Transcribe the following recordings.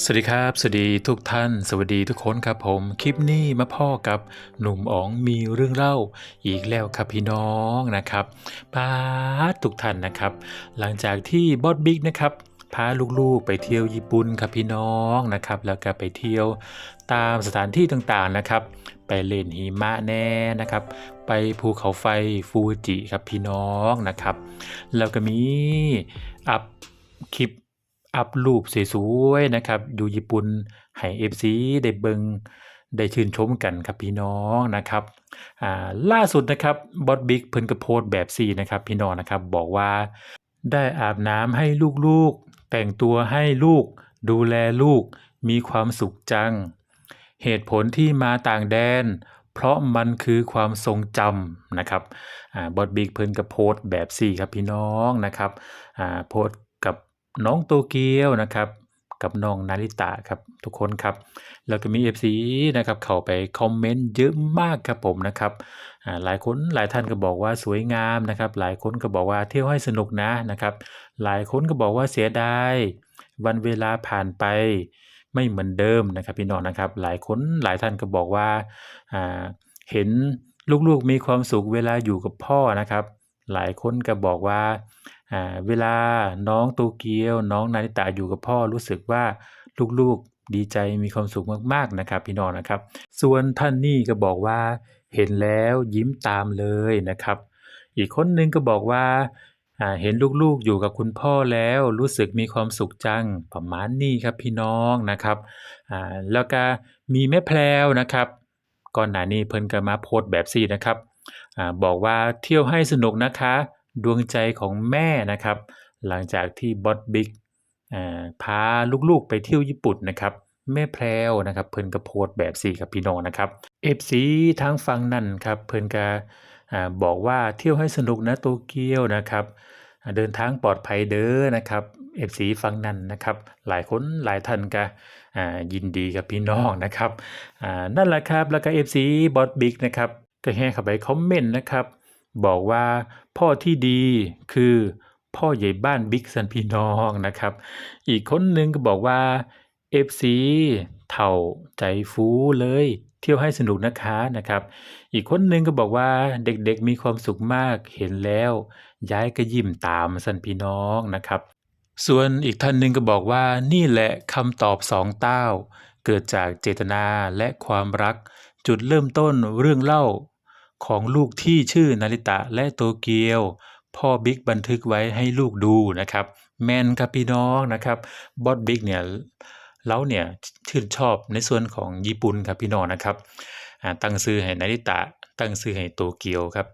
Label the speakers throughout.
Speaker 1: สวัสดีครับ สวัสดีทุกท่าน สวัสดีทุกคนครับผม คลิปนี้มาพ่อกับหนุ่มอ๋องมีเรื่องเล่าอีกแล้วครับพี่น้องนะครับพาทุกท่านนะครับ หลังจากที่บอสบิ๊กนะครับพาลูกๆไปเที่ยวญี่ปุ่นครับพี่น้องนะครับ แล้วก็ไปเที่ยวตามสถานที่ต่างๆนะครับ ไปเล่นหิมะแน่นะครับ ไปภูเขาไฟฟูจิครับพี่น้องนะครับ แล้วก็มีอัพคลิป อัพรูปสวยๆนะครับ อยู่ญี่ปุ่นให้ FC ได้เบิงได้ชื่นชมกันครับพี่น้องนะครับอ่าล่าสุดนะครับบอสบิ๊กเพิ่นก็โพสแบบสี่นะครับพี่น้องนะครับบอกว่าได้อาบน้ำให้ลูกๆ แต่งตัวให้ลูก ดูแลลูกมีความสุขจัง เหตุผลที่มาต่างแดน เพราะมันคือความทรงจำนะครับอ่าบอสบิ๊กเพิ่นก็โพสแบบสี่ครับพี่น้องนะครับอ่าโพส น้องโตเกียวนะครับ กับน้องนาริตะครับทุกคนครับ แล้วก็มี FC นะครับเข้าไปคอมเมนต์เยอะมากครับผมนะครับหลายคนหลายท่านก็บอกว่าสวยงามนะครับ หลายคนก็บอกว่าเที่ยวให้สนุกนะนะครับ หลายคนก็บอกว่าเสียดายวันเวลาผ่านไปไม่เหมือนเดิมนะครับพี่น้องนะครับ หลายคนหลายท่านก็บอกว่าเห็นลูกๆมีความสุขเวลาอยู่กับพ่อนะครับ หลายคนก็บอกว่าเวลาน้องโตเกียว น้องนาริตะอยู่กับพ่อรู้สึกว่าลูกๆดีใจมีความสุขมากๆนะครับ พี่น้องนะครับ ส่วนท่านนี่ก็บอกว่า เห็นแล้วยิ้มตามเลยนะครับ อีกคนหนึ่งก็บอกว่าเห็นลูกๆอยู่กับคุณพ่อแล้วรู้สึกมีความสุขจังประมาณนี้ครับพี่น้องนะครับอ่าแล้วก็มีแม่แพรวนะครับก่อนหน้านี้เพิ่นก็มาโพสต์แบบสี่นะครับ อบอกว่าเที่ยวให้สนุกนะคะ ดวงใจของแม่นะครับ หลังจากที่บอสบิ๊กพาลูกๆไปเที่ยวญี่ปุ่นนะครับแม่แพรวนะครับ เพิ่นก็โพสต์แบบสี่ครับพี่น้องนะครับ FC ทางฝั่งนั่นครับ เพิ่นก็อ่าบอกว่าเที่ยวให้สนุกนะโตเกียวนะครับ เดินทางปลอดภัยเด้อนะครับ FC ฝั่งนั่นนะครับ หลายคนหลายท่านก็ยินดีกับพี่น้องนะครับนั่นแหละครับแล้วก็ FC บอสบิ๊กนะครับ ก็แห่เข้าไปคอมเมนต์นะครับ บอกว่าพ่อที่ดีคือพ่อใหญ่บ้านบิ๊กสันพี่น้องนะครับ อีกคนหนึ่งก็บอกว่า FC เถ่าใจฟูเลย เที่ยวให้สนุกนะคะนะครับ อีกคนหนึ่งก็บอกว่าเด็กๆมีความสุขมากเห็นแล้ว ย้ายก็ยิ้มตามสันพี่น้องนะครับ ส่วนอีกท่านหนึ่งก็บอกว่านี่แหละคำตอบสองเต้า เกิดจากเจตนาและความรัก จุดเริ่มต้นเรื่องเล่า ของลูกที่ชื่อนาริตะและโตเกียว พ่อบิ๊กบันทึกไว้ให้ลูกดูนะครับ แมนครับพี่น้องนะครับบอสบิ๊กเนี่ยเราเนี่ยชื่นชอบในส่วนของญี่ปุ่นครับพี่น้องนะครับตั้งชื่อให้นาริตะ ตั้งชื่อให้โตเกียวครับ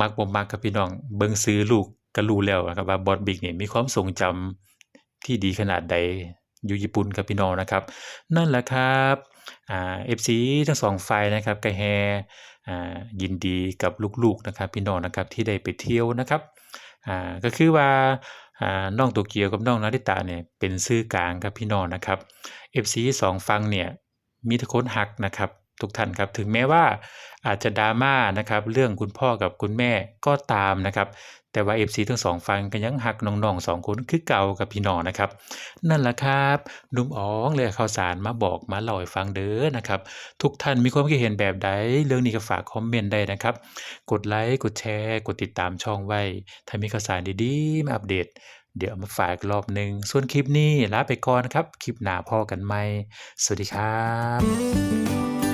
Speaker 1: มักบ่มักครับพี่น้อง เบิ่งซื้อลูกก็รู้แล้วนะครับว่าบอสบิ๊กเนี่ยมีความทรงจำที่ดีขนาดใดอยู่ญี่ปุ่นครับพี่น้องนะครับ นั่นแหละครับ เอฟซีทั้งสองฝ่ายนะครับก็แฮยินดีกับลูกๆนะครับพี่น้องนะครับที่ได้ไปเที่ยวนะครับก็คือว่าน้องตัวเกียวกับน้องนาริตาเนี่ยเป็นซื่อกลางครับพี่น้องนะครับเอฟซีสองฟังเนี่ยมีทุกคนหักนะครับ ทุกท่านครับถึงแม้ว่าอาจจะดราม่านะครับเรื่องคุณพ่อกับคุณแม่ก็ตามนะครับแต่ว่า FC ทั้งสองฝั่งก็ยังฮักน้องๆสองคนคือเก่ากับพี่น้องนะครับ นั่นแหละครับนุ่มอ๋องเลยข่าวสารมาบอกมาเล่าให้ฟังเด้อนะครับ ทุกท่านมีความคิดเห็นแบบใดเรื่องนี้ก็ฝากคอมเมนต์ได้นะครับ กดไลค์กดแชร์ กดติดตามช่องไว้ ถ้ามีข่าวสารดีๆ มาอัปเดต เดี๋ยวมาฝากรอบหนึ่งส่วนคลิปนี้ลาไปก่อนนะครับ คลิปหน้าพอกันใหม่สวัสดีครับ